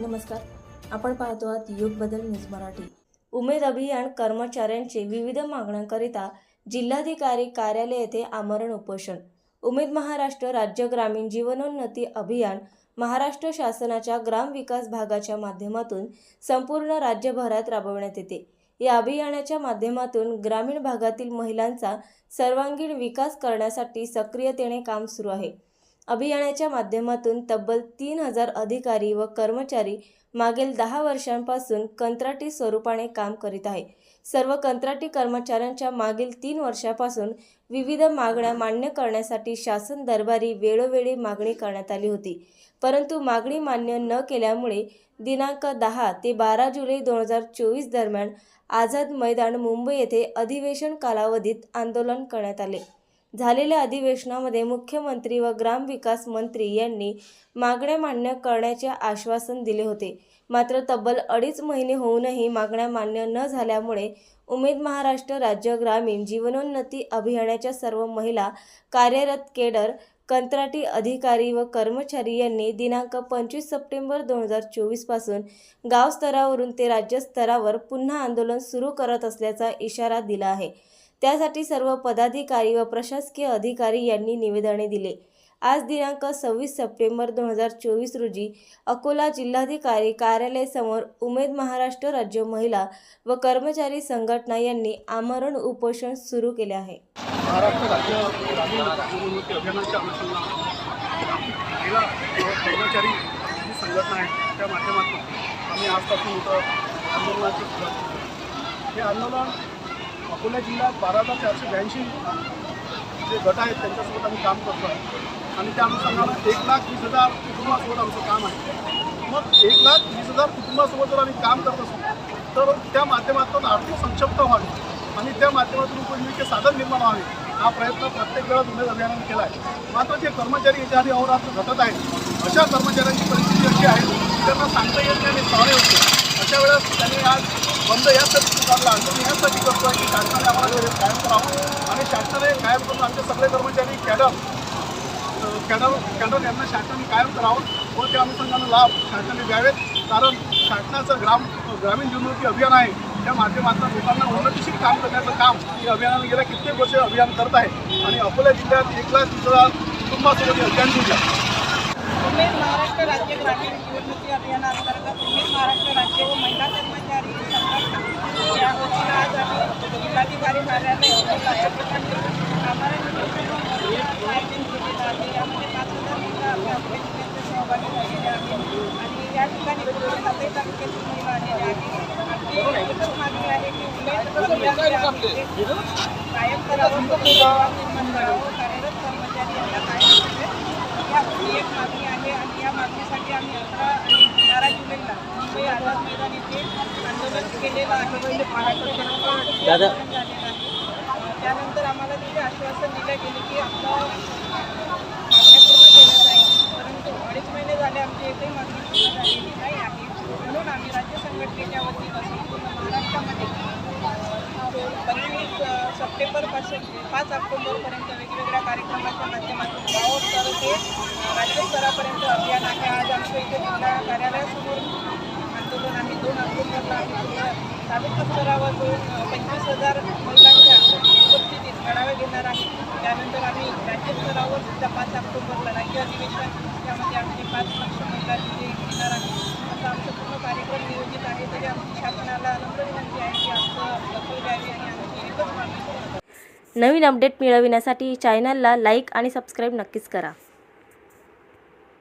नमस्कार. आपण पाहतो आहात युग बदल न्यूज मराठी. उमेद अभियान कर्मचाऱ्यांचे विविध मागण्यांकरिता जिल्हाधिकारी कार्यालय येथे आमरण उपोषण. उमेद महाराष्ट्र राज्य ग्रामीण जीवनोन्नती अभियान महाराष्ट्र शासनाच्या ग्राम विकास भागाच्या माध्यमातून संपूर्ण राज्यभरात राबवण्यात येते. या अभियानाच्या माध्यमातून ग्रामीण भागातील महिलांचा सर्वांगीण विकास करण्यासाठी सक्रियतेने काम सुरू आहे. अभियानाच्या माध्यमातून तब्बल तीन हजार अधिकारी व कर्मचारी मागील दहा वर्षांपासून कंत्राटी स्वरूपाने काम करीत आहे सर्व कंत्राटी कर्मचाऱ्यांच्या मागील तीन वर्षापासून विविध मागण्या मान्य करण्यासाठी शासन दरबारी वेळोवेळी मागणी करण्यात आली होती. परंतु मागणी मान्य न केल्यामुळे दिनांक दहा ते बारा जुलै दोन हजार चोवीस दरम्यान आझाद मैदान मुंबई येथे अधिवेशन कालावधीत आंदोलन करण्यात आले. झालेल्या अधिवेशनामध्ये मुख्यमंत्री व ग्रामविकास मंत्री यांनी मागण्या मान्य करण्याचे आश्वासन दिले होते. मात्र तब्बल अडीच महिने होऊनही मागण्या मान्य न झाल्यामुळे उमेद महाराष्ट्र राज्य ग्रामीण जीवनोन्नती अभियानाच्या सर्व महिला कार्यरत केडर कंत्राटी अधिकारी व कर्मचारी यांनी दिनांक पंचवीस सप्टेंबर दोन हजार चोवीसपासून गावस्तरावरून ते राज्य स्तरावर पुन्हा आंदोलन सुरू करत असल्याचा इशारा दिला आहे. त्यासाठी सर्व पदाधिकारी व प्रशासकीय अधिकारी यांनी निवेदने दिले. आज दिनांक सव्वीस सप्टेंबर दोन हजार चोवीस रोजी अकोला जिल्हाधिकारी कार्यालयासमोर उमेद महाराष्ट्र राज्य महिला व कर्मचारी संघटना यांनी आमरण उपोषण सुरू केले आहे. महाराष्ट्र राज्य अभियानाच्या कर्मचारी संघटना आहे त्या माध्यमातून आम्ही आजपासून आंदोलनाची सुरुवात हे आंदोलन अकोला जिल्ह्यात बारा हजार चारशे ब्याऐंशी जे गट आहेत त्यांच्यासोबत आम्ही काम करतो आहे. आणि त्या अनुषंगानं एक लाख वीस हजार कुटुंबासोबत आमचं काम आहे. मग एक लाख वीस हजार कुटुंबासोबत जर आम्ही काम करत असू तर त्या माध्यमातून आर्थिक संक्षिप्त व्हावी. आणि त्या माध्यमातून उपजीविके साधन निर्माण व्हावे. हा प्रयत्न प्रत्येक वेळा उमेद अभियानाने केला आहे. मात्र जे कर्मचारी याच्या आधी अहोरात्र घटत आहेत अशा कर्मचाऱ्यांची परिस्थिती अशी आहे त्यांना सांगता येत नाही आणि सवय होते. अशा वेळेस त्यांनी आज बंद यासाठी पुकारला आणि यासाठी करतो आहे की शासनाने आम्हाला हे कायम करावं आणि शासनाने कायम करून आमचे सगळे कर्मचारी कॅडर कॅडर कॅडर यांना शासनाने कायम करावं व त्या अनुषंगानं लाभ शासनाने द्यावेत. कारण शासनाचं ग्राम ग्रामीण जीवनोन्नती अभियान आहे. त्या माध्यमातून लोकांना उन्नतीशील काम करण्याचं काम या अभियानाने गेल्या कित्येक वर्ष अभियान करत आहे. आणि अकोला जिल्ह्यात एक लाख तीस हजार कुटुंबासोबत हे अभियान सुरू उमेद महाराष्ट्र राज्य ग्रामीण निवडणुकी अभियानांतर्गत उमेद महाराष्ट्र राज्य व महिला कर्मचारी संघटना या वतीनं आज आम्ही जिल्हाधिकारी कार्यालय अकोला या ठिकाणी आम्हाला आयोजन केलेलं आहे यामध्ये पाच हजार महिला आपल्या आपल्या जिल्ह्याचे सहभागी झालेले आहेत आणि या ठिकाणी आमची एकच मागणी आहे की उमेद कायम करावं निर्माण करावं कार्यरत कर्मचारी यांना कायम करावे एक मागणी आहे आणि या मागणीसाठी आम्ही अकरा आणि बारा जुलैला मुंबई आझाद मैदान येथे आंदोलन केलेलं आहे झालेलं आहे त्यानंतर आम्हाला तिथे आश्वासन दिलं गेलं की आपलं मागण्या पूर्ण केल्या जाईल परंतु अडीच महिने झाले आमची एकही मागणी पूर्ण झालेली नाही आहे म्हणून आम्ही राज्य संघटनेच्या वतीनं संपूर्ण महाराष्ट्रामध्ये पंचवीस सप्टेंबरपासून पाच ऑक्टोबरपर्यंत वेगवेगळ्या कार्यक्रमाच्या माध्यमातून गाव स्तर ते राज्य स्तरापर्यंत अभियान आहे. आज आमच्या इथे जिल्हा कार्यालयासमोर आंदोलन आम्ही दोन ऑक्टोबरला आम्ही तालुका स्तरावर दोन पंचवीस हजार महिलांच्या उपस्थितीत मेळावे घेणार आहे. त्यानंतर आम्ही राज्य स्तरावर सुद्धा पाच ऑक्टोबरला राज्य अधिवेशन त्यामध्ये आमचे पाच लक्ष महिला तिथे घेणार आहे असं आमचं पूर्ण कार्यक्रम नियोजित आहे तरी आमची शासनाला नम्र विनंती आहे की आमचं दखल द्यावी आणि आमची एकच मागणी नवीन अपडेट मिळविण्यासाठी चॅनलला लाईक आणि सबस्क्राईब नक्कीच करा.